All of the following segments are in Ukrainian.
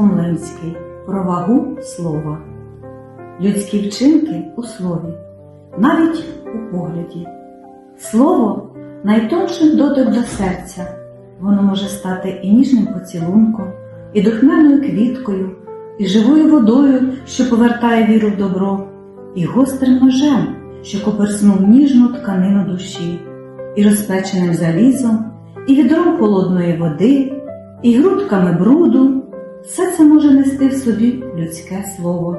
Сухомлинський про вагу слова. Людські вчинки у слові, навіть у погляді. Слово найтонший дотик до серця. Воно може стати і ніжним поцілунком, і духмяною квіткою, і живою водою, що повертає віру в добро, і гострим ножем, що коперснув ніжну тканину душі, і розпеченим залізом, і відром холодної води, і грудками бруду. Все це може нести в собі людське слово.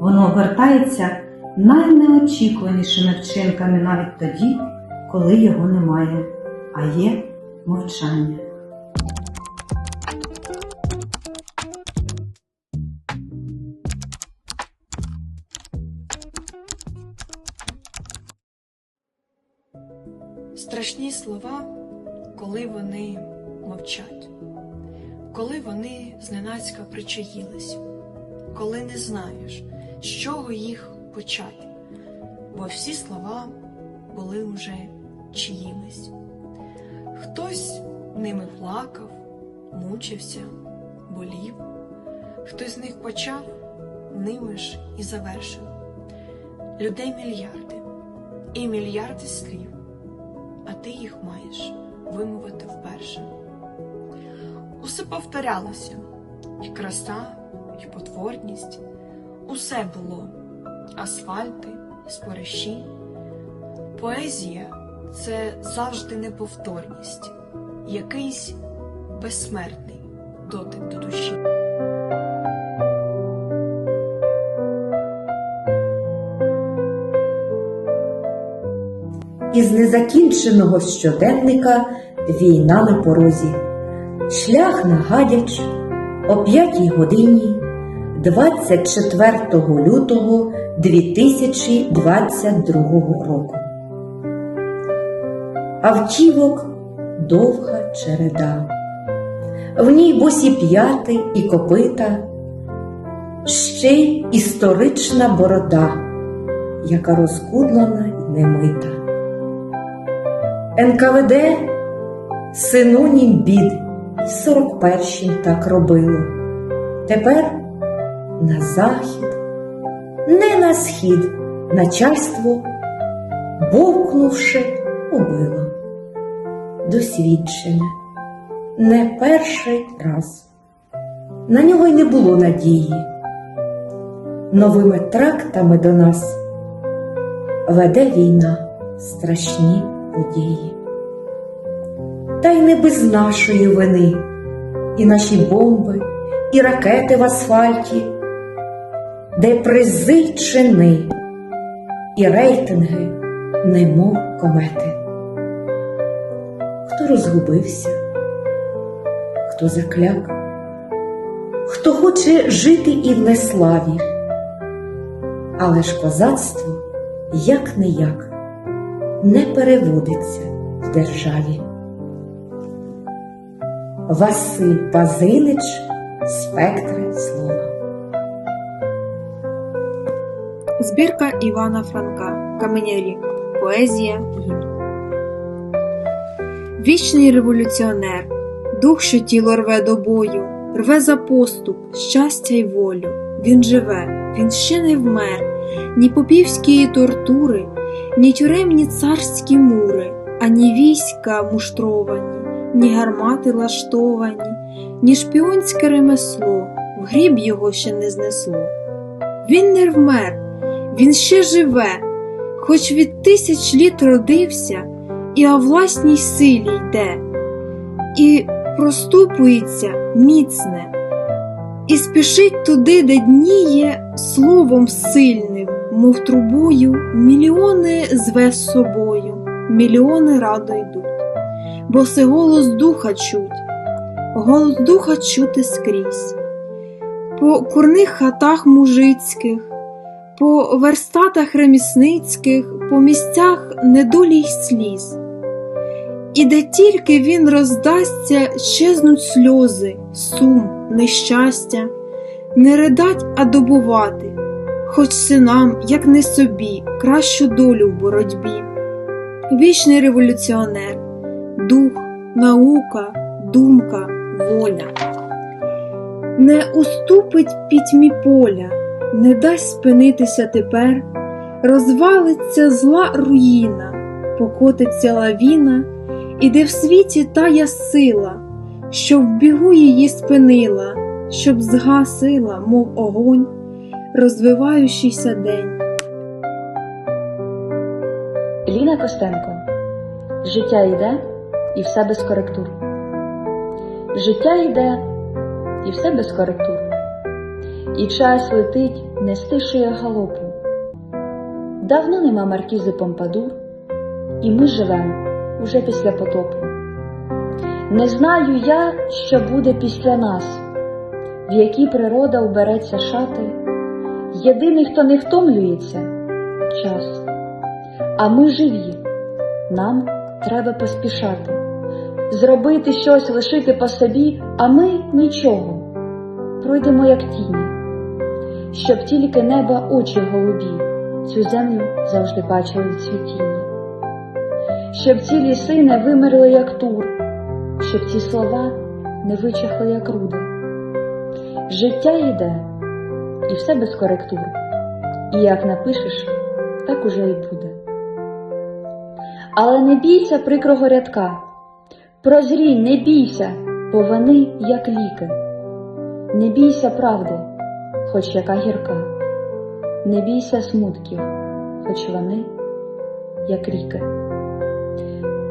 Воно обертається найнеочікуванішими вчинками навіть тоді, коли його немає, а є мовчання. Страшні слова, коли вони мовчать, коли вони зненацька причаїлись, коли не знаєш, з чого їх почати, бо всі слова були уже чиїмись. Хтось ними плакав, мучився, болів, хтось з них почав, ними ж і завершив. Людей мільярди і мільярди слів а ти їх маєш вимовити вперше. Усе повторялося, і краса, і потворність, усе було асфальти, спориші. Поезія це завжди неповторність, якийсь безсмертний дотик до душі. Із незакінченого щоденника війна на порозі. Шлях на Гадяч о 5 годині 24 лютого 2022 року. Автівок довга череда. В ній босі п'яти і копита, ще й історична борода, яка розкудлана й немита. НКВД синонім бід, сорок першім так робило. Тепер на захід, не на схід, начальство, бовкнувши, убило. Досвідчене, не перший раз. На нього й не було надії. Новими трактами до нас веде війна страшні події. Та й не без нашої вини, і наші бомби, і ракети в асфальті, де призи чини, і рейтинги, немов комети. Хто розгубився, хто закляк, хто хоче жити і в неславі, але ж козацтво як не як не переводиться в державі. Василь Базилич Спектри слова. Збірка Івана Франка Каменярі. Поезія гімн. Вічний революціонер, дух, що тіло рве до бою, рве за поступ, щастя й волю. Він живе, він ще не вмер, ні попівські тортури, ні тюремні царські мури, ані війська муштровані, ні гармати лаштовані, ні шпіонське ремесло, в гріб його ще не знесло. Він не вмер, він ще живе, хоч від тисяч літ родився, і о власній силі йде, і проступується міцне, і спішить туди, де дніє словом сильним, мов трубою, мільйони зве з собою, мільйони радо йдуть, бо се голос духа чуть, голос духа чути скрізь. По курних хатах мужицьких, по верстатах ремісницьких, по місцях недолі й сліз. І де тільки він роздасться, щезнуть сльози, сум, нещастя, не ридать, а добувати, хоч синам, як не собі, кращу долю в боротьбі. Вічний революціонер, дух, наука, думка, воля. не уступить пітьмі поля, не дасть спинитися тепер, розвалиться зла руїна, покотиться лавіна, і де в світі тая сила, що в бігу її спинила, щоб згасила, мов огонь, розвиваючийся день. Ліна Костенко. Життя йде і все без коректур. Життя йде і все без коректур. І час летить, не стишує галопу. Давно нема маркізи Помпадур, і ми живемо уже після потопу. Не знаю я, що буде після нас, в які природа убереться шати. Єдиний, хто не втомлюється час. А ми живі, нам треба поспішати, зробити щось, лишити по собі, а ми нічого. Пройдемо як тіні, щоб тільки неба очі голубі цю землю завжди бачили в цвітінні, щоб ці ліси не вимерли, як тур, щоб ці слова не вичахли, як руди. Життя йде, і все без коректур, і як напишеш, так уже й буде. Але не бійся прикрого рядка, прозрій, не бійся, бо вони як ліки. Не бійся правди, хоч яка гірка, не бійся смутків, хоч вони як ріки.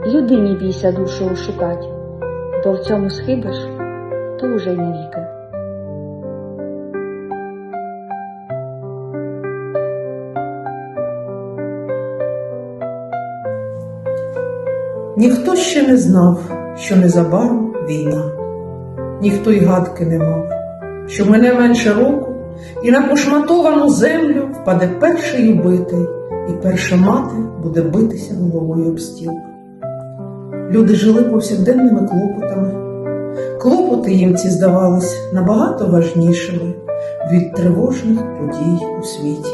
Людині бійся душу шукать, бо в цьому схибиш, то уже й навіки. Ніхто ще не знав, що незабаром війна, ніхто й гадки не мав, що мене менше року, і на пошматовану землю впаде перший убитий, і перша мати буде битися головою об стіл. Люди жили повсякденними клопотами. Клопоти їм ці здавались набагато важнішими від тривожних подій у світі.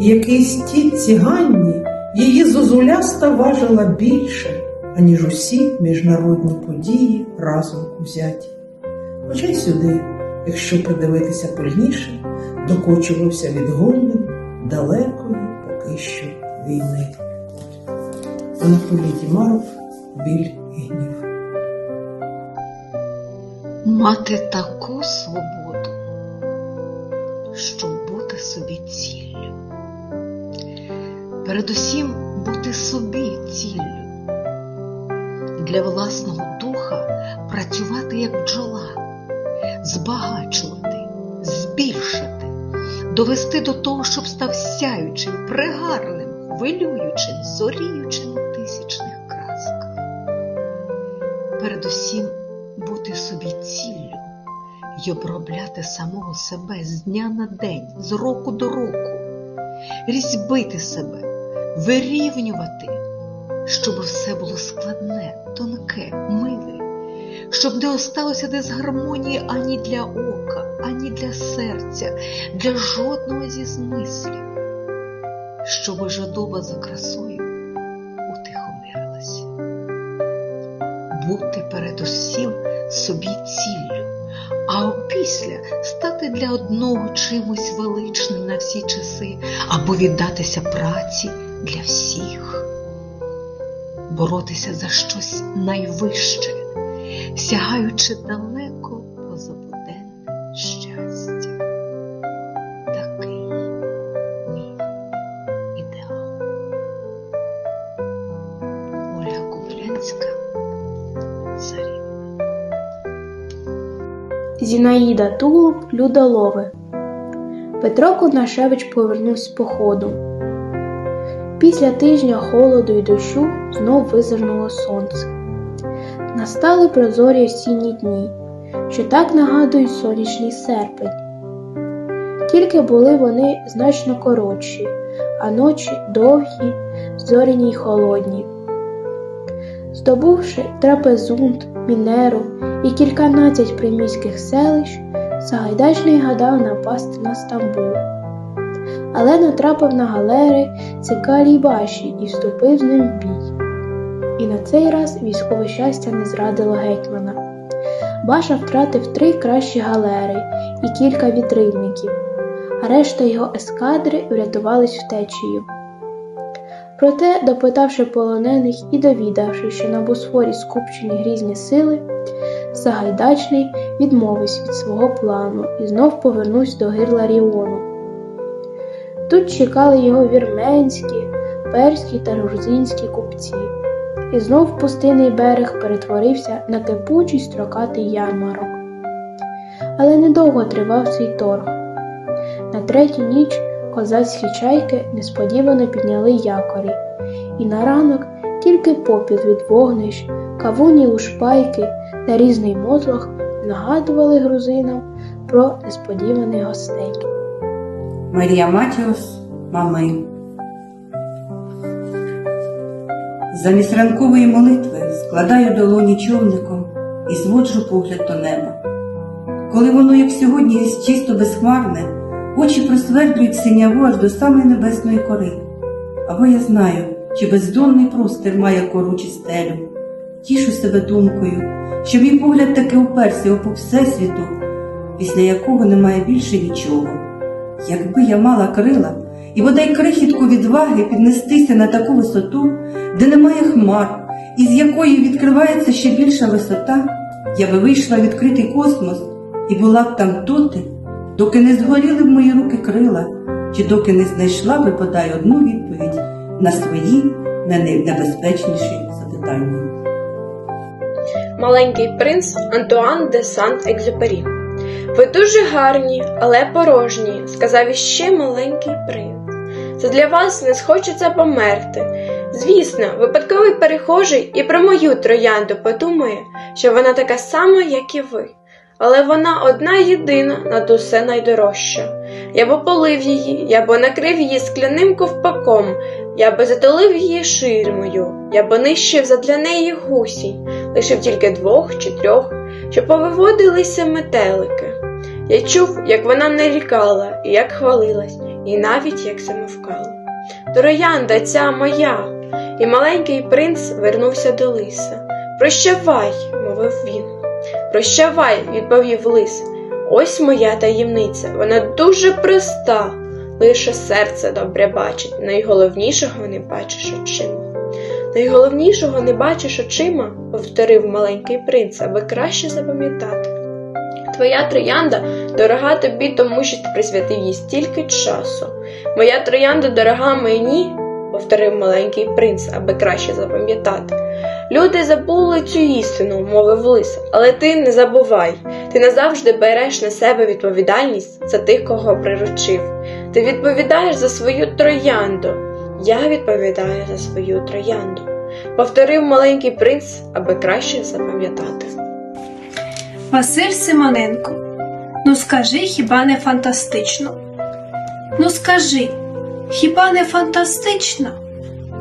І якийсь тітці Ганні її зозуляста важила більше, аніж усі міжнародні події разом узяті. Хоча й сюди, якщо придивитися пильніше, докочувався відгольним далекої поки що війни. Анатолій Дімаров біль і гнів. Мати таку свободу, щоб бути собі ціллю. Передусім бути собі ціллю. Для власного духа працювати як бджола, збагачувати, збільшити, довести до того, щоб став сяючим, пригарним, хвилюючим, зоріючим у тисячних красках. Передусім бути собі ціллю й обробляти самого себе з дня на день, з року до року, різьбити себе, вирівнювати, щоб все було складне, тонке, миле, щоб не осталося дисгармонії ані для ока, ані для серця, для жодного зі змислів, щоб жадоба за красою утихомирилася. Бути передусім собі ціллю, а опісля стати для одного чимось величним на всі часи або віддатися праці для всіх, боротися за щось найвище, сягаючи далеко поза буденне щастя. Такий мій ідеал. Оля Кублянська Царівна. Зінаїда Тулуб, Люда Лове. Петро Конашевич повернувся з походу. Після тижня холоду і дощу знов визирнуло сонце. Настали прозорі осінні дні, що так нагадують сонячний серпень. Тільки були вони значно коротші, а ночі довгі, зоряні й холодні. Здобувши трапезунд, мінеру і кільканадцять приміських селищ, Сагайдачний гадав напасти на Стамбул. Але натрапив на галери цикарій баші і вступив з ним в бій. І на цей раз військове щастя не зрадило гетьмана, Баша втратив три кращі галери і кілька вітрильників, а решта його ескадри врятувались втечею. Проте, допитавши полонених і довідавши, що на Босфорі скупчені грізні сили, Сагайдачний відмовився від свого плану і знов повернувся до гирла Ріону. Тут чекали його вірменські, перські та грузинські купці, і знов пустинний берег перетворився на кипучий строкатий ярмарок. Але недовго тривав свій торг. На третю ніч козацькі чайки несподівано підняли якорі, і на ранок тільки попіл від вогнищ, кавуні лушпайки та різний мотлох нагадували грузинам про несподіваних гостей. Марія Матіос, мами. Замість ранкової молитви складаю долоні човником і зводжу погляд до неба. Коли воно, як сьогодні, чисто безхмарне, очі просвердлюють синяву аж до самої небесної кори. Або я знаю, чи бездонний простір має кору чи стелю. Тішу себе думкою, що мій погляд таки уперся у всесвіту, після якого немає більше нічого. Якби я мала крила і бодай крихітку відваги піднестися на таку висоту, де немає хмар, і з якої відкривається ще більша висота, я би вийшла в відкритий космос і була б там доти, доки не згоріли б мої руки крила, чи доки не знайшла би бодай одну відповідь на свої найнебезпечніші запитання. Маленький принц Антуан де Сант-Екзюпері. Ви дуже гарні, але порожні, сказав іще маленький принц. Це для вас не схочеться померти. Звісно, випадковий перехожий і про мою троянду подумає, що вона така сама, як і ви. Але вона одна єдина над усе найдорожча. Я б полив її, я б накрив її скляним ковпаком, я би затулив її ширмою, я б нищив задля неї гусінь, лишив тільки двох чи трьох, щоб повиводилися метелики. Я чув, як вона нарікала і як хвалилась, і навіть як замовкала. Троянда ця моя, і маленький принц вернувся до лиса. Прощавай, мовив він. Прощавай, відповів лис. Ось моя таємниця, вона дуже проста. Лише серце добре бачить, найголовнішого не бачиш очима. Найголовнішого не бачиш очима, повторив маленький принц, аби краще запам'ятати. Твоя троянда дорога тобі, тому що ти присвятив їй стільки часу. Моя троянда дорога мені, повторив маленький принц, аби краще запам'ятати. Люди забули цю істину, мовив лис, але ти не забувай. Ти назавжди береш на себе відповідальність за тих, кого приручив. Ти відповідаєш за свою троянду. Я відповідаю за свою троянду. Повторив маленький принц, аби краще запам'ятати. Василь Симоненко. Ну скажи, хіба не фантастично? Ну скажи, хіба не фантастично,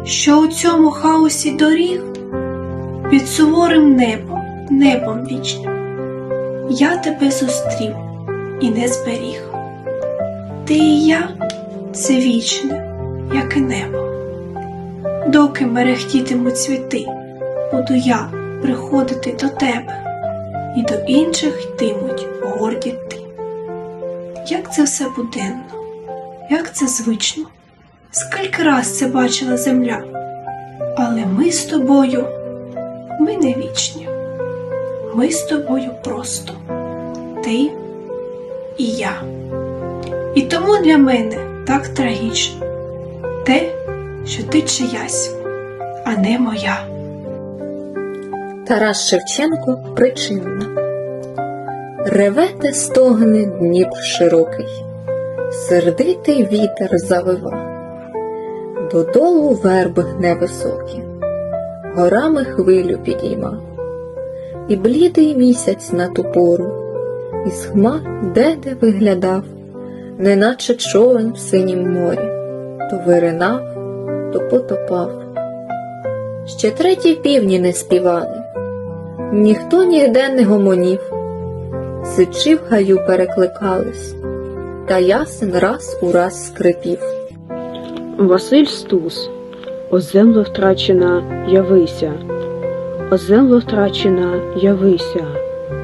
що у цьому хаосі доріг під суворим небом, небом вічним, я тебе зустрів і не зберіг. Ти і я це вічне, як і небо. Доки мерехтітимуть цвіти, буду я приходити до тебе і до інших йтимуть горді ти. Як це все буденно, як це звично, скільки раз це бачила земля, але ми з тобою, ми не вічні, ми з тобою просто, ти і я. І тому для мене так трагічно те, що ти чиясь, а не моя. Тарас Шевченко причинна. Реве те стогне Дніпр широкий, сердитий вітер завива, додолу верби гне високі, горами хвилю підійма, і блідий місяць на ту пору, із хмар де-де виглядав, неначе човен в синім морі, то виринав, то потопав. Ще треті півні не співали, ніхто ніде не гомонів, сичі в гаю перекликались, та ясен раз у раз скрипів. Василь Стус, О земло втрачена, явися, О земло втрачена, явися,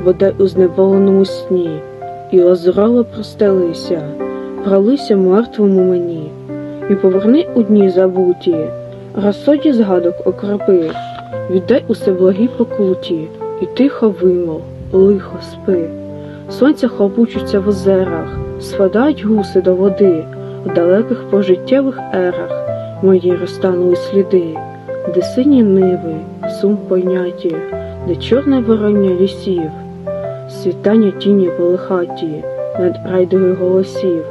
бодай у зневоленому сні, і лазурало простелися, пролися мертвому мені, і поверни у дні забуті, розсоді згадок окропи, віддай усе благі покуті, і тихо вимов, лихо спи. Сонця хлопучуться в озерах, спадають гуси до води, в далеких пожиттєвих ерах. Мої розтанули сліди, де сині ниви, сум пойняті, де чорне вороння лісів, світання тіні полихаті над райдою голосів,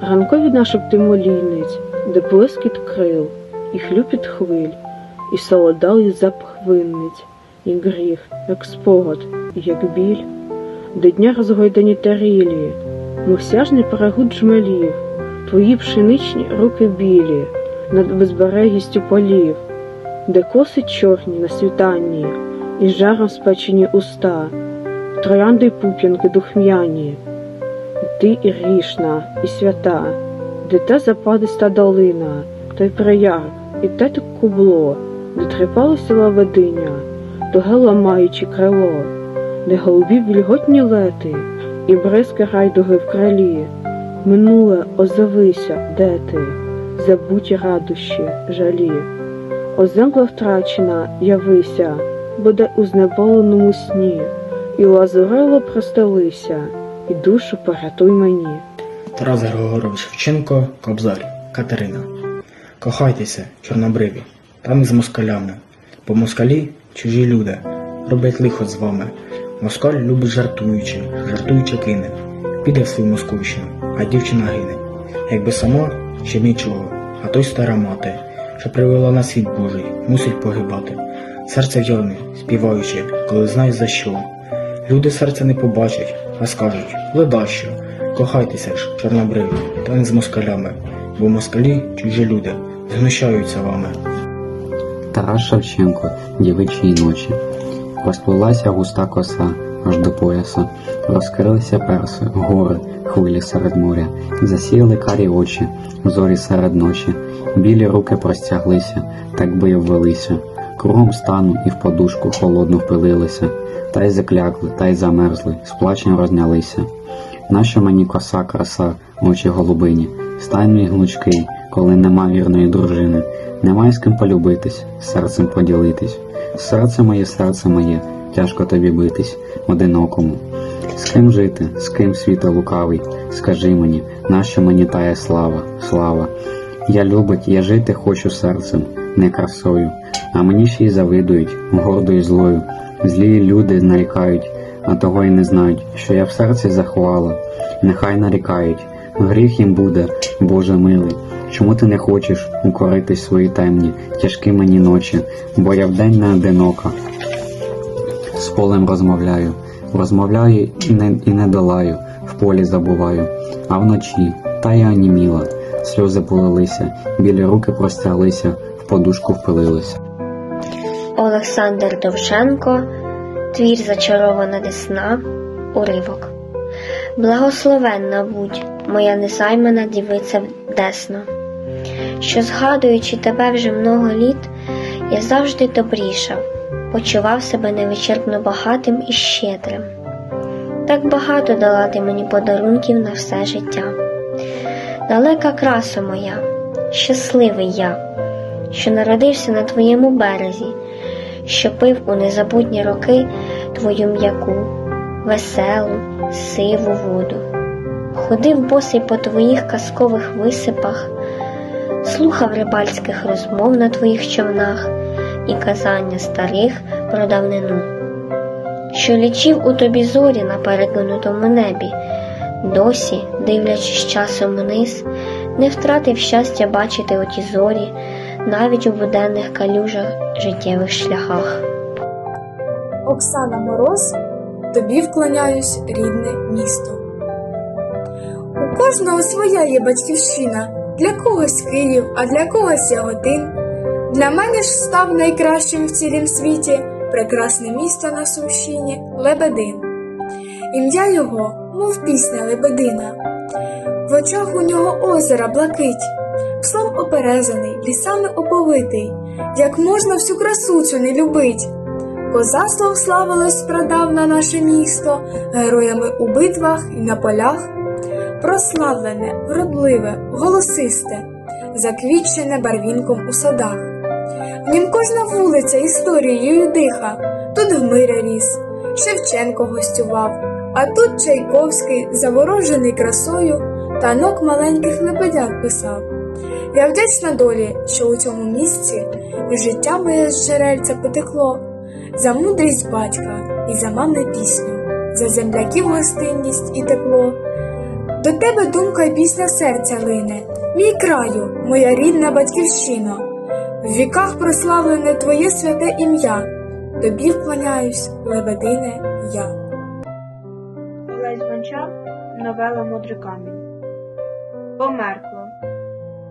ранкові нашепти молільниць, де блискіт крил, і хлюпіт хвиль, і солодалий запах винниць, і гріх, як спогад, як біль, де дня розгойдані тарілі, мовсяжний перегуд жмелів, твої пшеничні руки білі, над безберегістю полів, де коси чорні на світанні, і жаром спечені уста, троянди пуп'янки духм'яні, ти і рішна, і свята, де та западиста долина, той прияр, і те кубло, де трепалося лавединя, туге ламаючи крило, де голубі вільготні лети, і бризки райдуги в крилі. Минуле, озовися, де ти, забуті радощі, жалі. О земля втрачена, явися, буде у знеболеному сні, і лазурило простелися, і душу порятуй мені. Тарас Григорович Шевченко, Кобзар, Катерина. Кохайтеся, чорнобриві, там із москалями, бо москалі чужі люди, роблять лихо з вами. Москаль любить жартуючи, жартуючи кине, піде в свою московщину, а дівчина гине. Якби сама, ще нічого, а той стара мати, що привела на світ Божий, мусить погибати. Серце в'яне, співаючи, коли знають за що. Люди серця не побачать, а скажуть, леда що, кохайтеся ж, чорнобриві, та не з москалями, бо москалі чужі люди, знущаються вами. Тарас Шевченко, дівичі ночі. Розплилася густа коса аж до пояса, розкрилися перси, гори, хвилі серед моря, засіяли карі очі, зорі серед ночі, білі руки простяглися, так би й обвелися, кругом стану і в подушку холодну впилилися, та й заклякли, та й замерзли, з плачем рознялися. Нащо мені коса, краса, очі голубині, стань мій гнучкий, коли нема вірної дружини, немає з ким полюбитись, серцем поділитись. Серце моє, серце моє, тяжко тобі битись, одинокому. З ким жити, з ким світа лукавий, скажи мені, нащо мені тая слава, слава. Я любить, я жити хочу серцем, не красою, а мені ще й завидують, гордою злою. Злі люди нарікають, а того й не знають, що я в серці заховала. Нехай нарікають, гріх їм буде, Боже милий. Чому ти не хочеш укоритись свої темні, тяжкі мені ночі, бо я вдень не одинока. З полем розмовляю, розмовляю і не, і не долаю, в полі забуваю, а вночі? Та я оніміла, сльози полилися, білі руки простяглися, в подушку впилилися. Олександр Довженко, твір зачарована весна, уривок. Благословенна будь, моя незаймана дівиця десна, що, згадуючи тебе вже много літ, я завжди добрішав, почував себе невичерпно багатим і щедрим. Так багато дала ти мені подарунків на все життя. Далека краса моя, щасливий я, що народився на твоєму березі, що пив у незабутні роки твою м'яку, веселу, сиву воду, ходив босий по твоїх казкових висипах, слухав рибальських розмов на твоїх човнах і казання старих про давнину, що лічив у тобі зорі на перекинутому небі, досі, дивлячись часом вниз, не втратив щастя бачити оті зорі навіть у буденних калюжах життєвих шляхах. Оксана Мороз, тобі вклоняюсь, рідне місто. У кожного своя є батьківщина, для когось Київ, а для когось Яготин. Для мене ж став найкращим в цілім світі прекрасне місто на Сумщині Лебедин. Ім'я його, мов пісня Лебедина. В очах у нього озера блакить, пслом оперезаний, лісами оповитий, як можна всю красу цю не любить. Козацтвом славилось прадавна наше місто, героями у битвах і на полях. Прославлене, вродливе, голосисте, заквітчене барвінком у садах. В нім кожна вулиця історією диха, тут Гмиря ріс, Шевченко гостював, а тут Чайковський, заворожений красою, танок маленьких лебедят писав. Я вдячна долі, що у цьому місці життя моє з джерельця потекло, за мудрість батька і за мамне пісню, за земляків гостинність і тепло. До тебе думка й пісня серця лине, мій краю, моя рідна батьківщина. В віках прославлене твоє святе ім'я, тобі вклоняюсь, лебедине я. Олесь Гончар, новела Мудрий камінь. Померкло,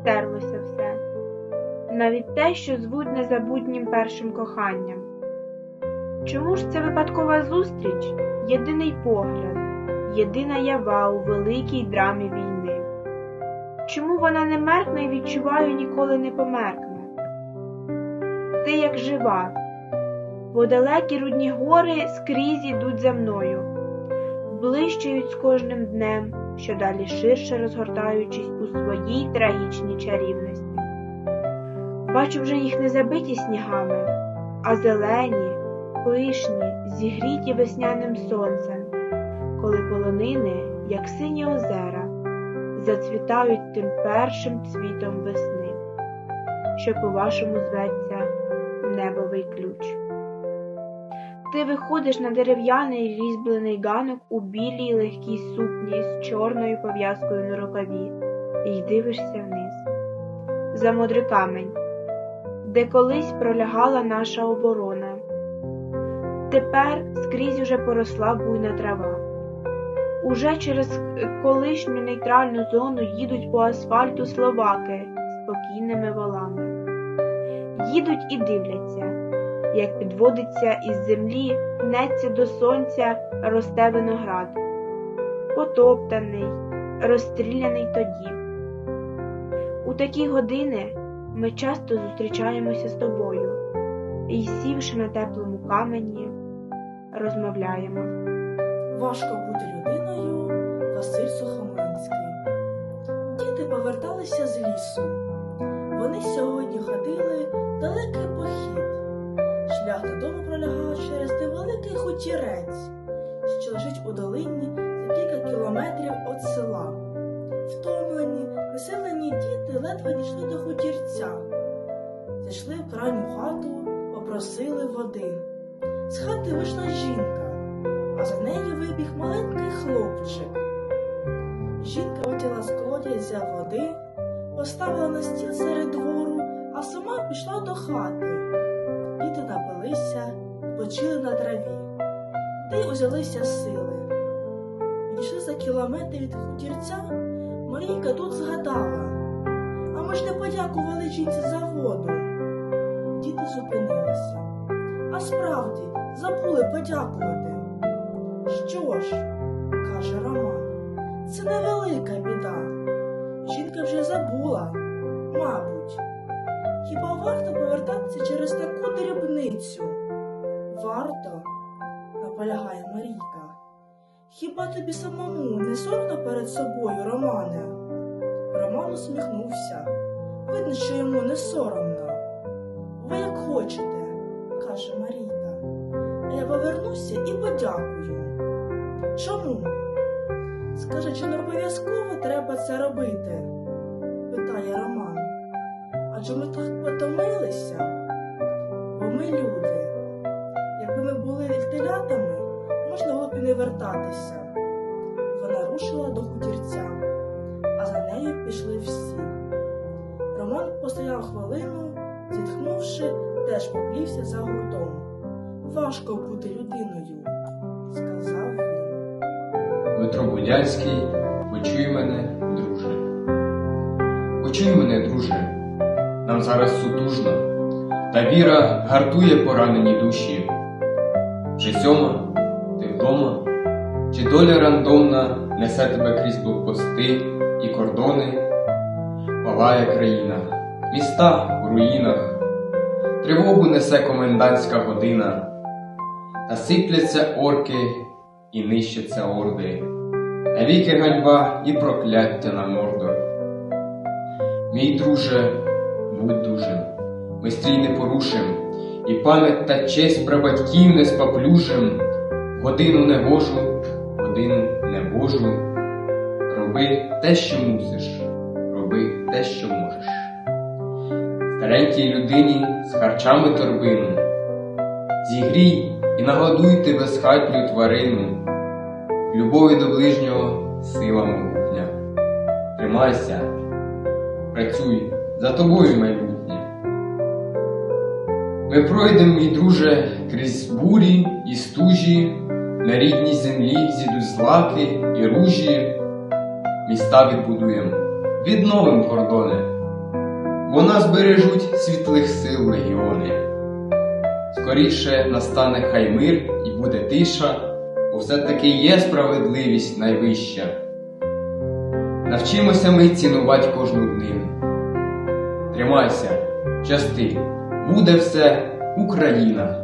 стерлося все, навіть те, що звуть незабутнім першим коханням. Чому ж це випадкова зустріч, єдиний погляд, єдина ява у великій драмі війни? Чому вона не меркне і відчуваю ніколи не померкне? Ти як жива, бо далекі рудні гори скрізь ідуть за мною блищають з кожним днем, що далі ширше розгортаючись у своїй трагічній чарівності. Бачу вже їх не забиті снігами, а зелені, пишні, зігріті весняним сонцем, коли полонини, як сині озера, зацвітають тим першим цвітом весни, що по-вашому зветься небовий ключ. Ти виходиш на дерев'яний різьблений ганок у білій легкій сукні з чорною пов'язкою на рукаві і дивишся вниз. За мудрий камень, де колись пролягала наша оборона. Тепер скрізь уже поросла буйна трава. Уже через колишню нейтральну зону їдуть по асфальту словаки спокійними волами. Їдуть і дивляться як підводиться із землі, гнеться до сонця, росте виноград, потоптаний, розстріляний тоді. У такі години ми часто зустрічаємося з тобою і, сівши на теплому камені, розмовляємо. Важко бути людиною Василь Сухомлинський. Діти поверталися з лісу. Вони сьогодні ходили далекий похід. Шлях додому пролягав через невеликий хутірець, що лежить у долині за кілька кілометрів від села. Втомлені, веселені діти ледве дійшли до хутірця. Зайшли в крайню хату, попросили води. З хати вийшла жінка, а за нею вибіг маленький хлопчик. Жінка отіла з колодязя води, поставила на стіл серед двору, а сама пішла до хати. Діти напилися, почили на траві, та й узялися сили. Відійшли за кілометр від хутірця, Марійка тут згадала, а ми ж не подякували жінці за воду. Діти зупинилися. А справді забули подякувати. Що ж, каже Роман, це невелика біда. Жінка вже забула, мабуть. Хіба варто повертатися через таку дрібницю? Варто, наполягає Марійка. Хіба тобі самому не соромно перед собою, Романе? Роман усміхнувся. Видно, що йому не соромно. Ви як хочете, каже Марійка. Я повернуся і подякую. Чому? Скаже, чи не обов'язково треба це робити? питає Роман. Адже ми так потомилися, бо ми люди. Якби ми були телятами, можна було б і не вертатися. Вона рушила до хутірця, а за нею пішли всі. Роман постояв хвилину, зітхнувши, теж поплівся за гуртом. Важко бути людиною. Дмитро Будянський, почуй мене, друже. Почуй мене, друже. Нам зараз сутужно, та віра гартує поранені душі. Вже сьома, ти вдома, чи доля рандомна несе тебе крізь блокпости і кордони, палає країна, міста у руїнах, тривогу несе комендантська година, та сипляться орки і нищаться орди. Навіки ганьба і прокляття на морду. Мій друже, будь дужим, ми стрій не порушим, і пам'ять та честь прабатьків не споплюжим, годину не гожу, годину не божу. Роби те, що мусиш, роби те, що можеш. Старенькій людині з харчами торбину, зігрій і нагодуй нагодуйте безхатню тварину, любові до ближнього сила могутня. Тримайся, працюй, за тобою майбутнє. Ми пройдемо, мій друже, крізь бурі і стужі, на рідній землі зійдуть злаки і ружі, міста відбудуємо, відновим кордони, бо нас бережуть світлих сил легіони. Скоріше настане хай мир і буде тиша, все-таки є справедливість найвища. Навчимося ми цінувати кожну днину. Тримайся, части, буде все Україна.